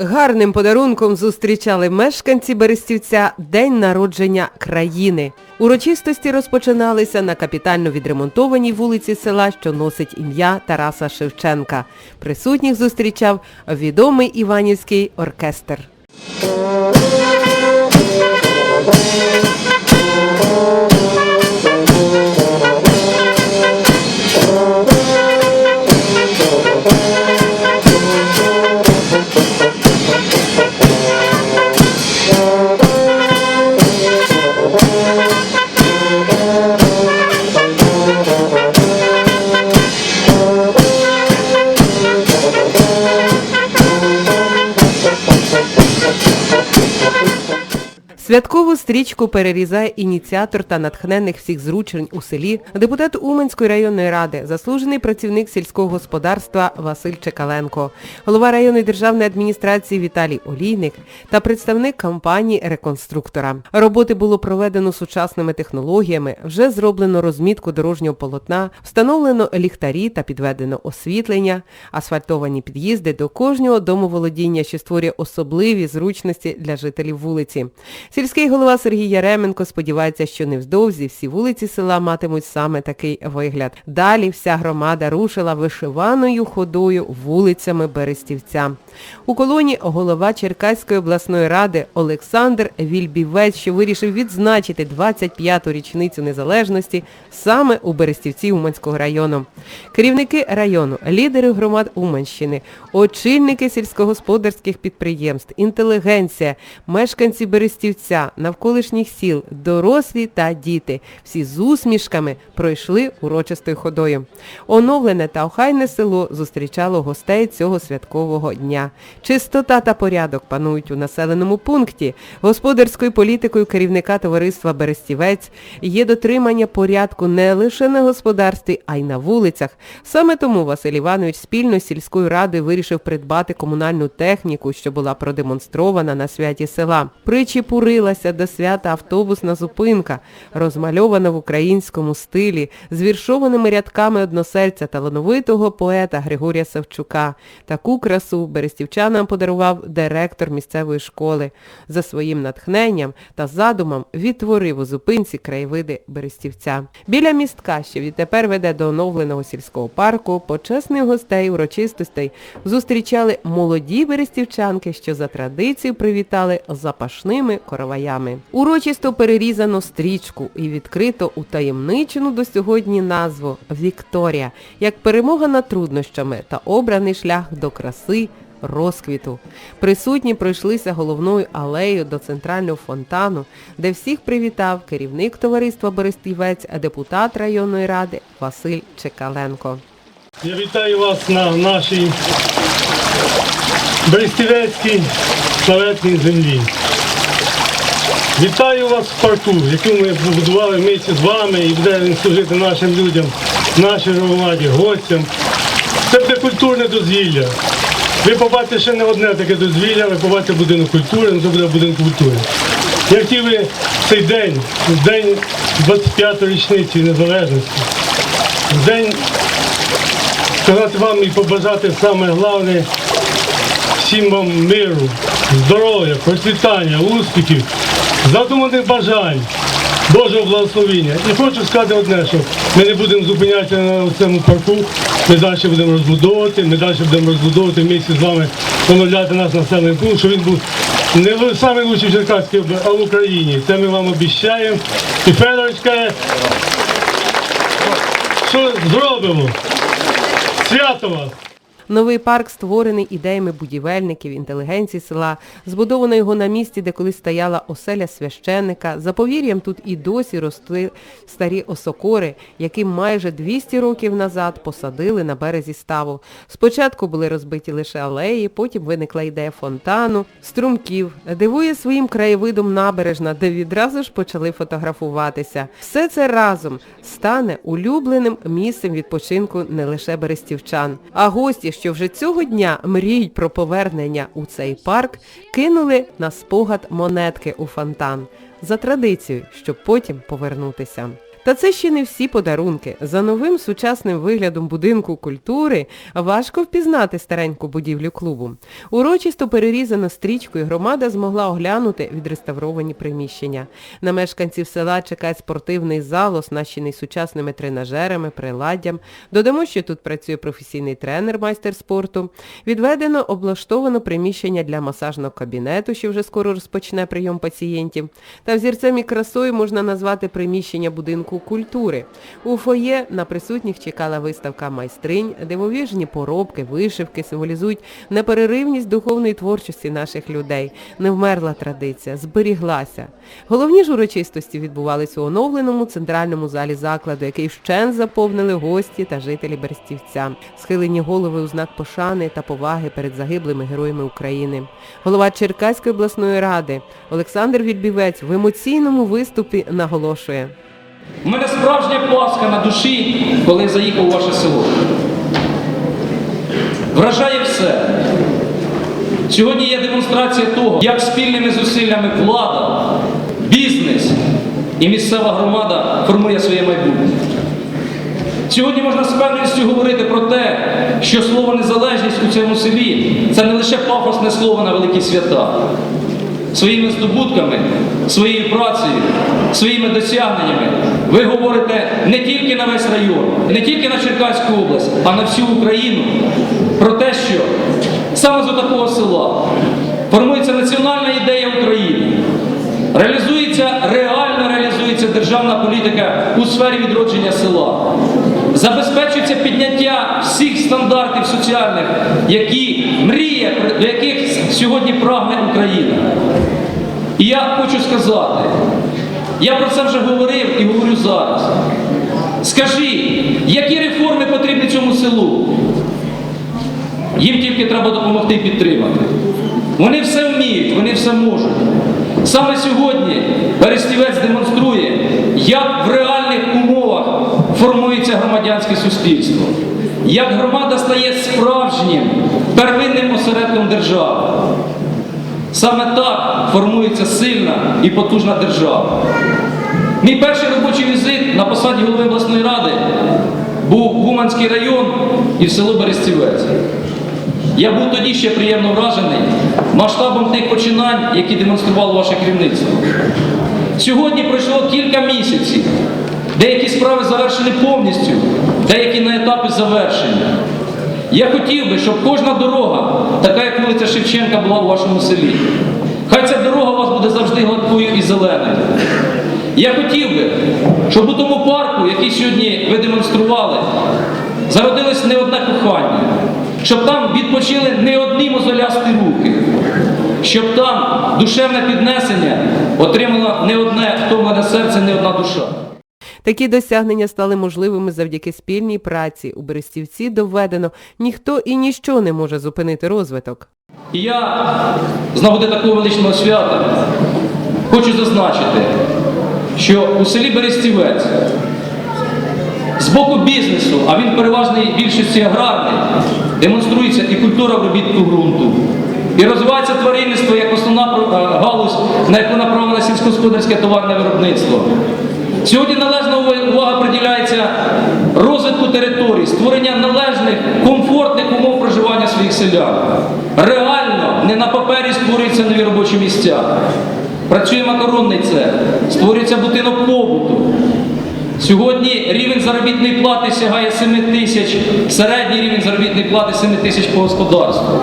Гарним подарунком зустрічали мешканці Берестівця День народження країни. Урочистості розпочиналися на капітально відремонтованій вулиці села, що носить ім'я Тараса Шевченка. Присутніх зустрічав відомий Іванівський оркестр. Святкову стрічку перерізає ініціатор та натхненних всіх зручень у селі, депутат Уманської районної ради, заслужений працівник сільського господарства Василь Чекаленко, голова районної державної адміністрації Віталій Олійник та представник компанії реконструктора. Роботи було проведено сучасними технологіями, вже зроблено розмітку дорожнього полотна, встановлено ліхтарі та підведено освітлення, асфальтовані під'їзди до кожного домоволодіння, що створює особливі зручності для жителів вулиці. Сільський голова Сергій Яременко сподівається, що невдовзі всі вулиці села матимуть саме такий вигляд. Далі вся громада рушила вишиваною ходою вулицями Берестівця. У колоні голова Черкаської обласної ради Олександр Вільбівець, що вирішив відзначити 25-ту річницю незалежності саме у Берестівці Уманського району. Керівники району, лідери громад Уманщини, очільники сільськогосподарських підприємств, інтелігенція, мешканці Берестівця, навколишніх сіл, дорослі та діти. Всі з усмішками пройшли урочистою ходою. Оновлене та охайне село зустрічало гостей цього святкового дня. Чистота та порядок панують у населеному пункті. Господарською політикою керівника товариства Берестівець є дотримання порядку не лише на господарстві, а й на вулицях. Саме тому Василь Іванович спільно з сільською радою вирішив придбати комунальну техніку, що була продемонстрована на святі села. Причепурилася до свята автобусна зупинка, розмальована в українському стилі, з віршованими рядками односельця талановитого поета Григорія Савчука. Таку красу берестівчанам подарував директор місцевої школи. За своїм натхненням та задумом відтворив у зупинці краєвиди Берестівця. Біля містка, що відтепер веде до оновленого сільського парку, почесних гостей урочистостей зустрічали молоді берестівчанки, що за традицією привітали запашними короваями. Урочисто перерізано стрічку і відкрито утаємничену до сьогодні назву Вікторія, як перемога над труднощами та обраний шлях до краси, розквіту. Присутні пройшлися головною алеєю до центрального фонтану, де всіх привітав керівник товариства Берестівець, депутат районної ради Василь Чекаленко. Я вітаю вас на нашій Берестівецькій славетній землі. Вітаю вас в порту, яку ми побудували вместе з вами і буде він служити нашим людям, нашій громаді, гостям. Це буде культурне дозвілля. Ви побачите ще не одне таке дозвілля, ви побачите будинок культури, ну це буде будинок культури. Я хотів би цей день, в день 25-ї річниці незалежності, в день сказати вам і побажати саме головне всім вам миру, здоров'я, процвітання, успіхів, задуманих бажань, Божого благословення. І хочу сказати одне, що ми не будемо зупинятися на цьому парку, ми далі будемо розбудовувати, ми далі будемо розбудовувати місці з вами, оновляти наш населений пункт, щоб він був не самий в Черкаській а в Україні. Це ми вам обіцяємо. І Федорович що зробимо? Свято вас! Новий парк створений ідеями будівельників, інтелігенції села, збудовано його на місці, де колись стояла оселя священника. За повір'ям тут і досі росли старі осокори, які майже 200 років назад посадили на березі ставу. Спочатку були розбиті лише алеї, потім виникла ідея фонтану, струмків. Дивує своїм краєвидом набережна, де відразу ж почали фотографуватися. Все це разом стане улюбленим місцем відпочинку не лише берестівчан. А гості, що вже цього дня мріють про повернення у цей парк, кинули на спогад монетки у фонтан. За традицією, щоб потім повернутися. Та це ще не всі подарунки. За новим сучасним виглядом будинку культури важко впізнати стареньку будівлю клубу. Урочисто перерізано стрічкою громада змогла оглянути відреставровані приміщення. На мешканців села чекає спортивний зал, оснащений сучасними тренажерами, приладдям. Додамо, що тут працює професійний тренер, майстер спорту. Відведено облаштовано приміщення для масажного кабінету, що вже скоро розпочне прийом пацієнтів. Та взірцем і красою можна назвати приміщення будинку культури. У фоє на присутніх чекала виставка майстринь, дивовижні поробки, вишивки символізують непереривність духовної творчості наших людей. Не вмерла традиція, зберіглася. Головні ж урочистості відбувалися у оновленому центральному залі закладу, який вщен заповнили гості та жителі Берестівця. Схилені голови у знак пошани та поваги перед загиблими героями України. Голова Черкаської обласної ради Олександр Відбівець в емоційному виступі наголошує. У мене справжня пласка на душі, коли я заїхав у ваше село. Вражає все. Сьогодні є демонстрація того, як спільними зусиллями влада, бізнес і місцева громада формує своє майбутнє. Сьогодні можна з певністю говорити про те, що слово незалежність у цьому селі це не лише пафосне слово на великі свята. Своїми здобутками, своєю працею, своїми досягненнями ви говорите не тільки на весь район, не тільки на Черкаську область, а на всю Україну про те, що саме з такого села формується національна ідея України. Реалізується, реально реалізується державна політика у сфері відродження села. Забезпечується підняття всіх стандартів соціальних, які мріє, до яких сьогодні прагне Україна. І я хочу сказати, я про це вже говорив і говорю зараз. Скажи, які реформи потрібні цьому селу? Їм тільки треба допомогти і підтримати. Вони все вміють, вони все можуть. Саме сьогодні Берестівець демонструє, як в реальних умовах формується громадянське суспільство, як громада стає справжнім первинним осередком держави. Саме так формується сильна і потужна держава. Мій перший робочий візит на посаді голови обласної ради був в Уманський район і село Берестівець. Я був тоді ще приємно вражений масштабом тих починань, які демонструвало ваше керівництво. Сьогодні пройшло кілька місяців. Деякі справи завершені повністю, деякі на етапі завершення. Я хотів би, щоб кожна дорога, така як вулиця Шевченка, була у вашому селі. Хай ця дорога у вас буде завжди гладкою і зеленою. Я хотів би, щоб у тому парку, який сьогодні ви демонстрували, зародилось не одне кохання, щоб там відпочили не одні мозолясті руки, щоб там душевне піднесення отримало не одне втомлене серце, не одна душа. Такі досягнення стали можливими завдяки спільній праці. У Берестівці доведено, ніхто і ніщо не може зупинити розвиток. І я з нагоди такого величного свята хочу зазначити, що у селі Берестівець з боку бізнесу, а він переважний більшості аграрний, демонструється і культура обробітку ґрунту, і розвивається тваринництво як основна е, галузь, на яку направлене сільськогосподарське товарне виробництво. Сьогодні належна увага приділяється розвитку територій, створення належних, комфортних умов проживання своїх селян. Реально, не на папері створюються нові робочі місця. Працює макаронний цех, створюється будинок побуту. Сьогодні рівень заробітної плати сягає 7 тисяч, середній рівень заробітної плати 7 тисяч по господарству.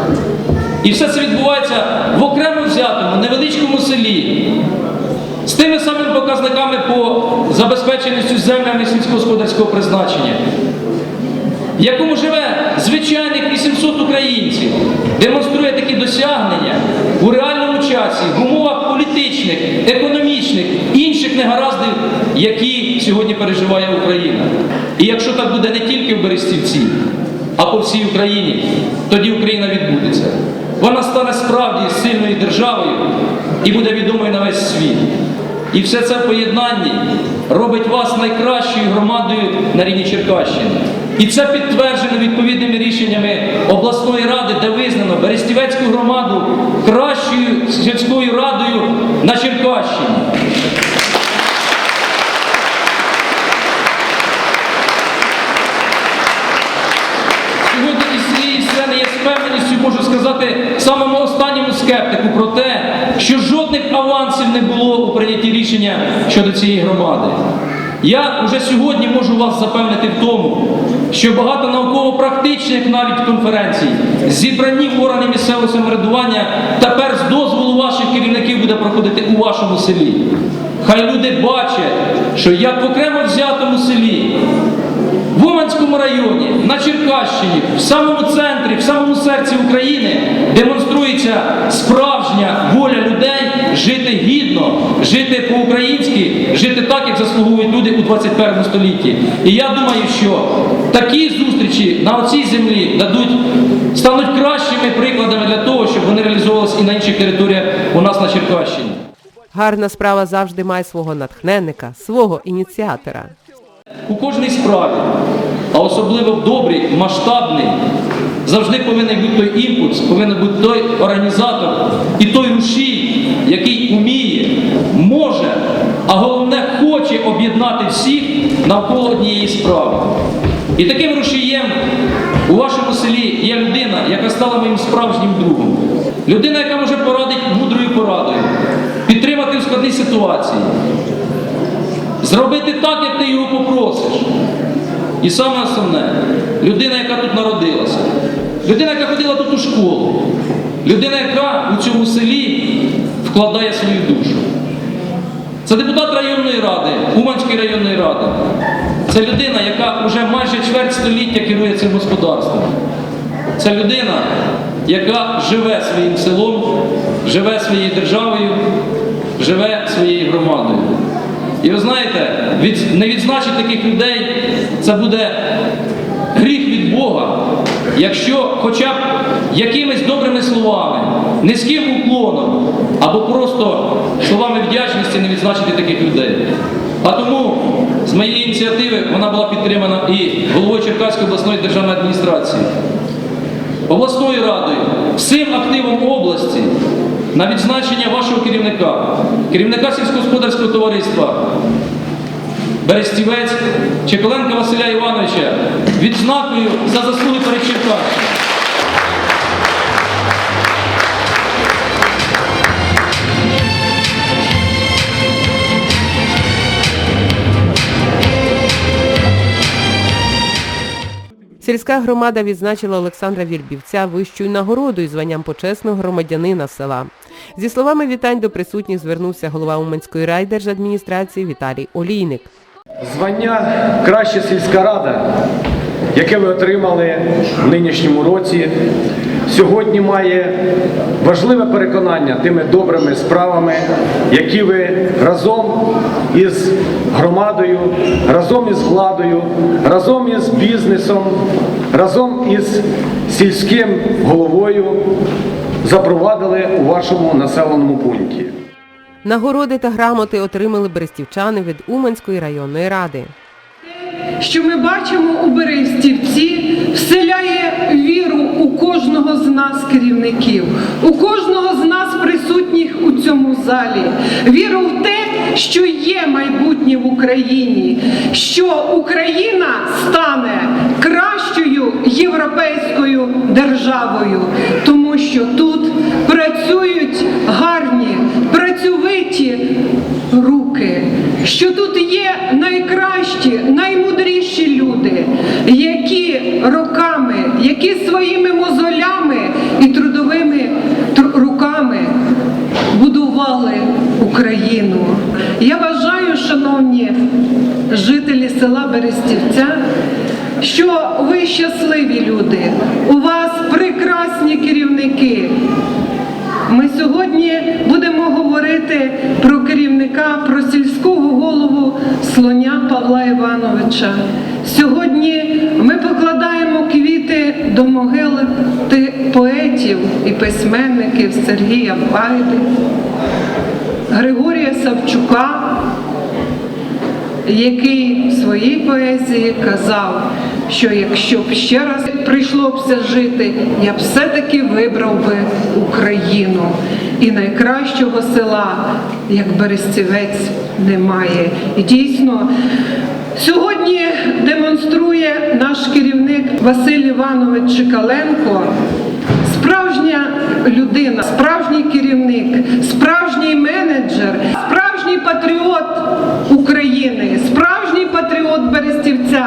І все це відбувається в окремо взятому невеличкому селі. З тими самими показниками по забезпеченості землями сільськогосподарського призначення, в якому живе звичайних 800 українців, демонструє такі досягнення у реальному часі, в умовах політичних, економічних, інших негараздів, які сьогодні переживає Україна. І якщо так буде не тільки в Берестівці, а по всій Україні, тоді Україна відбудеться. Вона стане справді сильною державою і буде відомою на весь світ. І все це поєднання робить вас найкращою громадою на рівні Черкащини. І це підтверджено відповідними рішеннями обласної ради, де визнано Берестівецьку громаду кращою сільською радою на Черкащині. Сьогодні із цієї сцени я з певністю, можу сказати самому останньому скептику про те, не було у прийнятті рішення щодо цієї громади. Я вже сьогодні можу вас запевнити в тому, що багато науково-практичних навіть конференцій, зібрані в органи місцевого самоврядування, тепер з дозволу ваших керівників буде проходити у вашому селі. Хай люди бачать, що як в окремо взятому селі, в Уманському районі, на Черкащині, в самому центрі, в самому серці України демонструється справжня воля людей жити гідно, жити по-українськи, жити так, як заслуговують люди у 21 столітті. І я думаю, що такі зустрічі на оцій землі дадуть, стануть кращими прикладами для того, щоб вони реалізовувалися і на інших територіях у нас на Черкащині. Гарна справа завжди має свого натхненника, свого ініціатора. У кожній справі, а особливо в добрій, масштабній, завжди повинен бути той імпульс, повинен бути той організатор і той рушій, який уміє, може, а головне хоче об'єднати всіх навколо однієї справи. І таким рушієм у вашому селі є людина, яка стала моїм справжнім другом. Людина, яка може порадити мудрою порадою, підтримати в складній ситуації, Зробити так, як ти його попросиш. І саме основне, людина, яка тут народилася, людина, яка ходила тут у школу, людина, яка у цьому селі вкладає свою душу. Це депутат районної ради, Уманської районної ради. Це людина, яка вже майже чверть століття керує цим господарством. Це людина, яка живе своїм селом, живе своєю державою, живе своєю громадою. І ви знаєте, від, не відзначити таких людей це буде гріх від Бога, якщо хоча б якимись добрими словами, низьким уклоном або просто словами вдячності не відзначити таких людей. А тому з моєї ініціативи вона була підтримана і головою Черкаської обласної державної адміністрації обласною радою, всім активом області на відзначення вашого керівника, керівника сільськогосподарського товариства Берестівець Чеколенка Василя Івановича відзнакою за заслуги перед Черкащиною. Сільська громада відзначила Олександра Вірбівця вищою нагородою званням почесного громадянина села. Зі словами вітань до присутніх звернувся голова Уманської райдержадміністрації Віталій Олійник. Звання Краща сільська рада, яке ви отримали в нинішньому році, сьогодні має важливе переконання тими добрими справами, які ви разом із громадою, разом із владою, разом із бізнесом, разом із сільським головою запровадили у вашому населеному пункті. Нагороди та грамоти отримали берестівчани від Уманської районної ради. що ми бачимо у Берестівці, вселяє віру у кожного з нас керівників, у кожного з нас присутніх у цьому залі. Віру в те, що є майбутнє в Україні, що Україна стане кращою європейською державою, тому що тут працюють руки, що тут є найкращі, наймудріші люди, які роками, які своїми мозолями і трудовими руками будували Україну. Я вважаю, шановні жителі села Берестівця, що ви щасливі люди, у вас прекрасні керівники. Ми сьогодні будемо говорити про керівника, про сільського голову слоня Павла Івановича. Сьогодні ми покладаємо квіти до могили поетів і письменників Сергія Байди, Григорія Савчука, який в своїй поезії казав, що якщо б ще раз прийшлося жити, я б все-таки вибрав би Україну. І найкращого села, як Берестівець, немає. І дійсно, сьогодні демонструє наш керівник Василь Іванович Чекаленко справжнє людина, справжній керівник, справжній менеджер, справжній патріот України, справжній патріот Берестівця,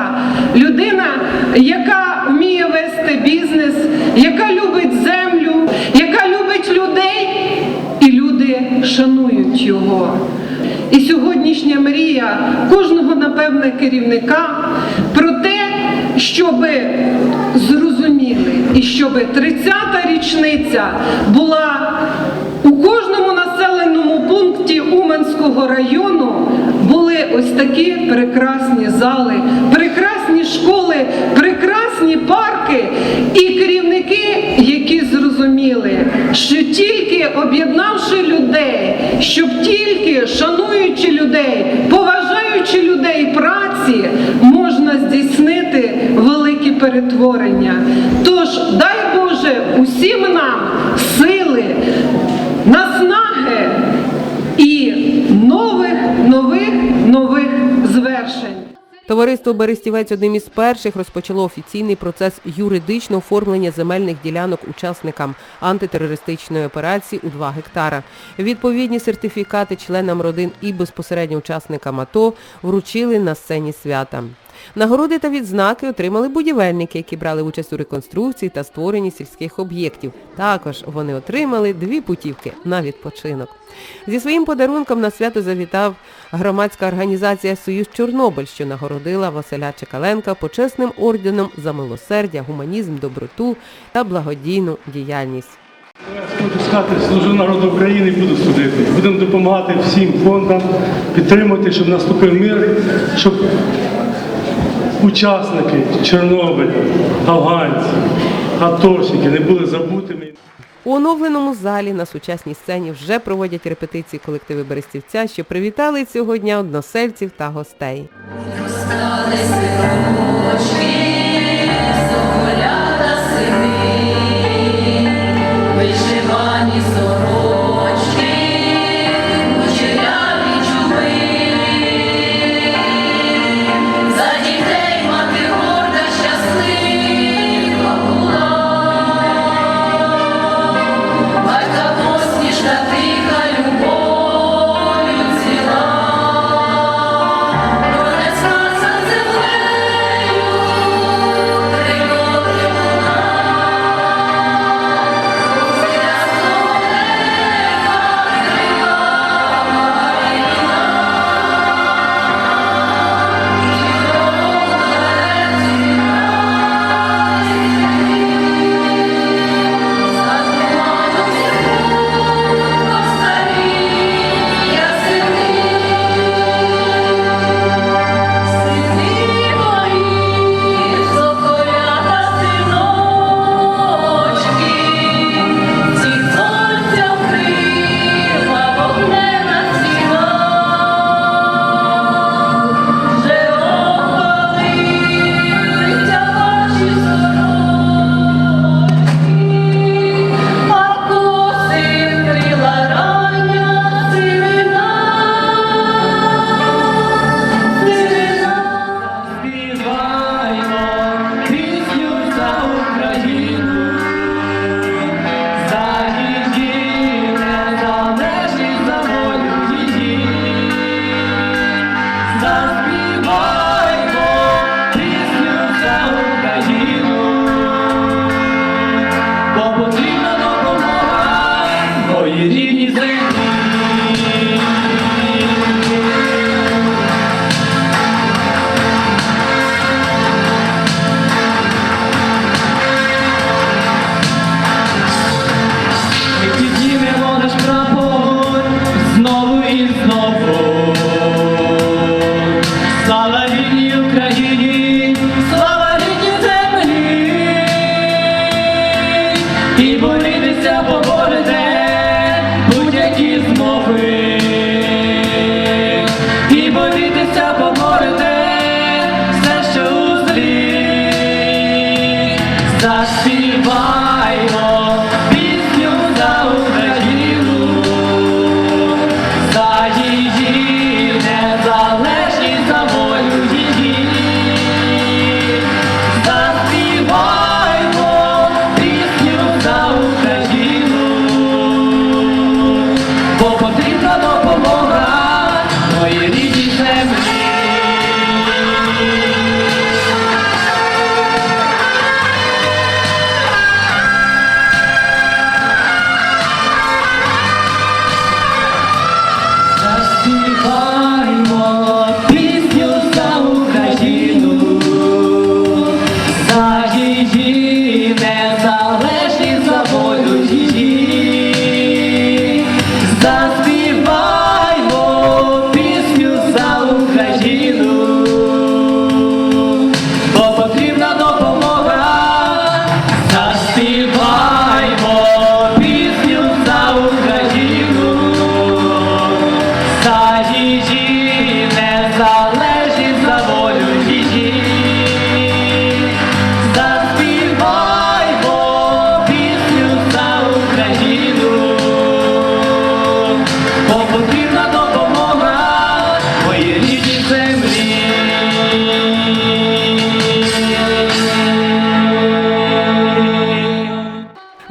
людина, яка вміє вести бізнес, яка любить землю, яка любить людей, і люди шанують його. І сьогоднішня мрія кожного, напевне, керівника про те, щоб зрозуміли і щоб 30-та річниця була пункті Уменського району були ось такі прекрасні зали, прекрасні школи, прекрасні парки і керівники, які зрозуміли, що тільки об'єднавши людей, щоб тільки шануючи людей, поважаючи людей праці, можна здійснити великі перетворення. Тож дай Боже усім нам сили, наснаги і нових, нових, звершень. Товариство Берестівець одним із перших розпочало офіційний процес юридичного оформлення земельних ділянок учасникам антитерористичної операції у 2 гектара. Відповідні сертифікати членам родин і безпосередньо учасникам АТО вручили на сцені свята. Нагороди та відзнаки отримали будівельники, які брали участь у реконструкції та створенні сільських об'єктів. Також вони отримали дві путівки на відпочинок. Зі своїм подарунком на свято завітав громадська організація Союз Чорнобиль, що нагородила Василя Чекаленка почесним орденом за милосердя, гуманізм, доброту та благодійну діяльність. Хочу сказати, служу народу України буду служити. Будемо допомагати всім фондам, підтримати, щоб наступив мир, щоб учасники Чорнобиля, афганці, атошники не були забутими. У оновленому залі на сучасній сцені вже проводять репетиції колективи Берестівця, що привітали цього дня односельців та гостей.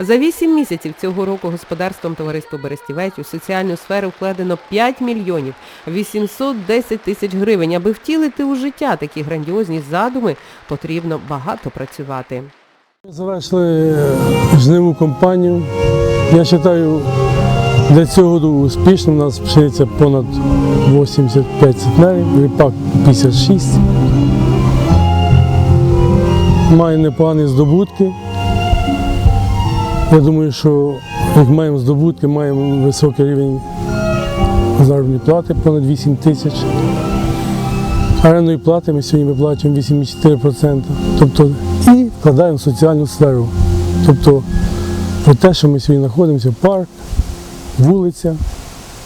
За вісім місяців цього року господарством товариства Берестівець у соціальну сферу вкладено 5 мільйонів 810 тисяч гривень. Аби втілити у життя такі грандіозні задуми, потрібно багато працювати. Завершили жниву кампанію. Я вважаю, для цього року успішно. У нас пшениця понад 85 центнерів, ріпак 56. Має непогані здобутки. Я думаю, що як маємо здобутки, маємо високий рівень заробітної плати, понад 8 тисяч. Арендної плати ми сьогодні виплачуємо 8,4%. Тобто і вкладаємо в соціальну сферу. Тобто про те, що ми сьогодні знаходимося, парк, вулиця,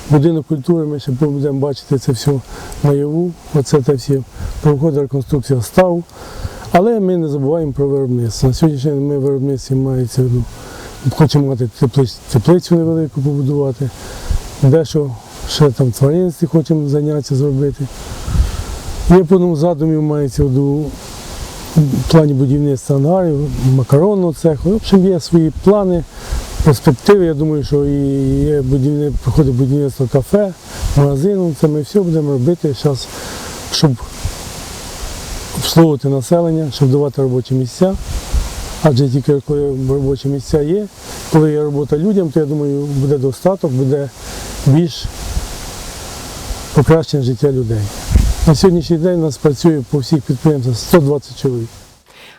будинок культури, ми ще будемо бачити це все наяву. Оце те всі проходить реконструкція ставу. Але ми не забуваємо про виробництво. На сьогоднішній день ми виробництві мається в виду. Хочемо мати теплицю, теплицю невелику побудувати. Дещо ще там в тваринстві хочемо зайнятися зробити. Є по одному задумі мається в плані будівництва ангарів, макаронного цеху. В общем, є свої плани, перспективи. Я думаю, що і є будівни, проходить будівництво кафе, магазину. Це ми все будемо робити зараз, щоб обслуговувати населення, щоб давати робочі місця. Адже тільки коли робочі місця є, коли є робота людям, то я думаю, буде достаток, буде більш покращення життя людей. На сьогоднішній день у нас працює по всіх підприємствах 120 чоловік.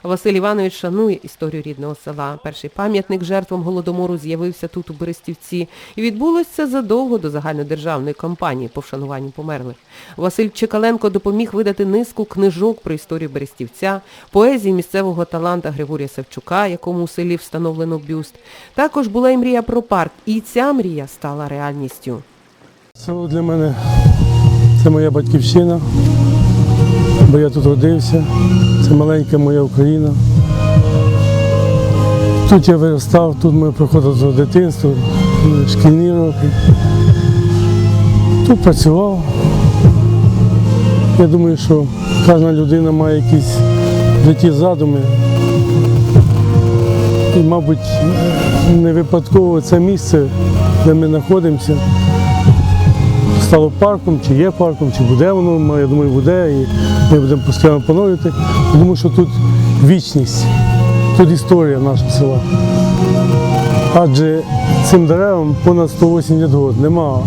Василь Іванович шанує історію рідного села. Перший пам'ятник жертвам голодомору з'явився тут у Берестівці. І відбулося це задовго до загальнодержавної кампанії по вшануванню померлих. Василь Чекаленко допоміг видати низку книжок про історію Берестівця, поезії місцевого таланта Григорія Савчука, якому у селі встановлено бюст. Також була і мрія про парк. І ця мрія стала реальністю. Село для мене це моя батьківщина, бо я тут родився. Це маленька моя Україна. Тут я виростав, тут ми проходили дитинство, шкільні роки. Тут працював. Я думаю, що кожна людина має якісь житті задуми. І, мабуть, не випадково це місце, де ми знаходимося, стало парком, чи є парком, чи буде воно, я думаю, буде, і ми будемо постійно поновлювати, тому що тут вічність, тут історія нашого села. Адже цим деревам понад 180 років нема.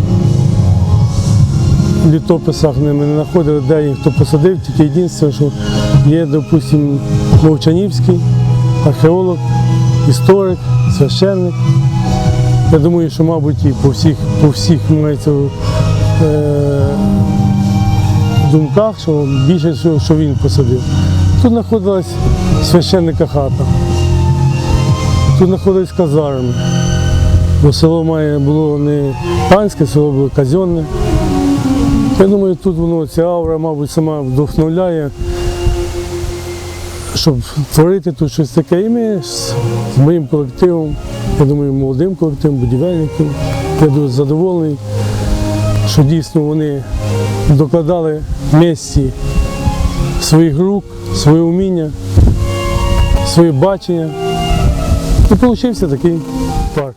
В літописах ми не знаходили, де їх хто посадив, тільки єдине, що є, допустимо, Мовчанівський, археолог, історик, священник. Я думаю, що, мабуть, і по всіх, по всіх мається думках, що більше що він посадив. Тут знаходилась священника хата, тут знаходились казарми. Бо село має було не панське, село було казенне. Я думаю, тут воно ця аура, мабуть, сама вдохновляє, щоб творити тут щось таке. І ми з, моїм колективом, я думаю, молодим колективом, будівельників, я дуже задоволений, що дійсно вони докладали місці своїх рук, своє вміння, своє бачення. І вийшов такий парк.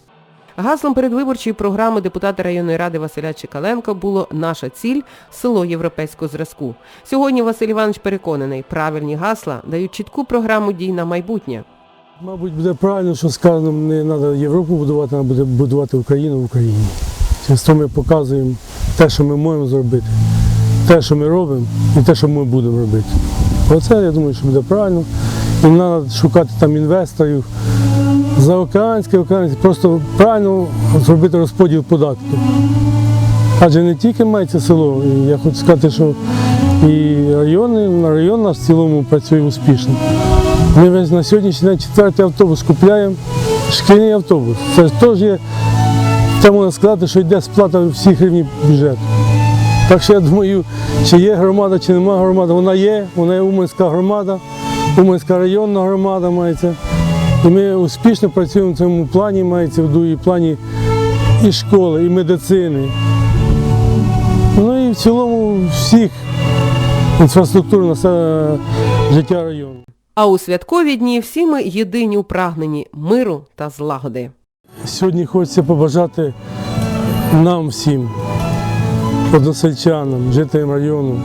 Гаслом передвиборчої програми депутата районної ради Василя Чекаленко було «Наша ціль – село європейського зразку». Сьогодні Василь Іванович переконаний, правильні гасла дають чітку програму дій на майбутнє. Мабуть, буде правильно, що сказано, не треба Європу будувати, треба буде будувати Україну в Україні. Через то ми показуємо те, що ми можемо зробити, те, що ми робимо, і те, що ми будемо робити. Оце, я думаю, що буде правильно. І треба шукати там інвесторів заокеанське, океанське, просто правильно зробити розподіл податків. Адже не тільки мається село, і я хочу сказати, що і райони, район наш в цілому працює успішно. Ми весь на сьогоднішній день четвертий автобус купляємо, шкільний автобус. Це теж є, це можна сказати, що йде сплата всіх рівнів бюджету. Так що я думаю, чи є громада, чи немає громади, вона є, вона є Уманська громада, Уманська районна громада мається. І ми успішно працюємо в цьому плані, мається в і плані і школи, і медицини. Ну і в цілому всіх інфраструктур життя району. А у святкові дні всі ми єдині у прагненні миру та злагоди. Сьогодні хочеться побажати нам всім, односельчанам, жителям району,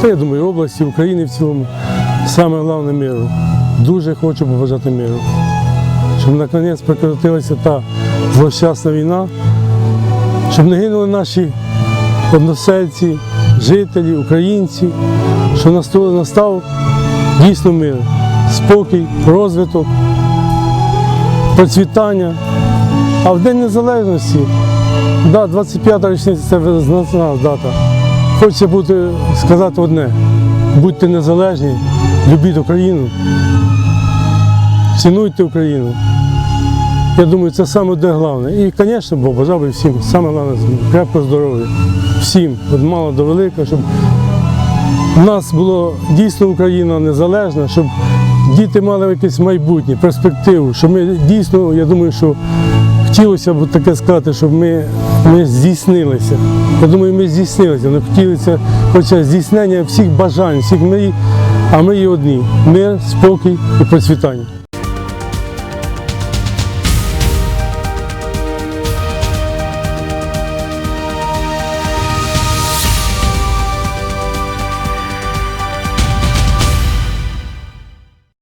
та я думаю, області, України в цілому, саме головне миру. Дуже хочу побажати миру. Щоб наконець прекратилася та злощасна війна, щоб не гинули наші односельці, жителі, українці, щоб настав, настав дійсно мир, спокій, розвиток, процвітання. А в День Незалежності, да, 25 річниця це визначна дата. Хочеться бути, сказати одне. Будьте незалежні, любіть Україну, цінуйте Україну. Я думаю, це саме головне. І, звісно, бо бажав би всім, саме головне, крепкого здоров'я. Всім, від мала до велика, щоб у нас було дійсно Україна незалежна, щоб діти мали якесь майбутнє, перспективу, щоб ми дійсно, я думаю, що хотілося б таке сказати, щоб ми, ми здійснилися. Я думаю, ми здійснилися, але хотілося хоча здійснення всіх бажань, всіх мрій, а ми є одні. Мир, спокій і процвітання.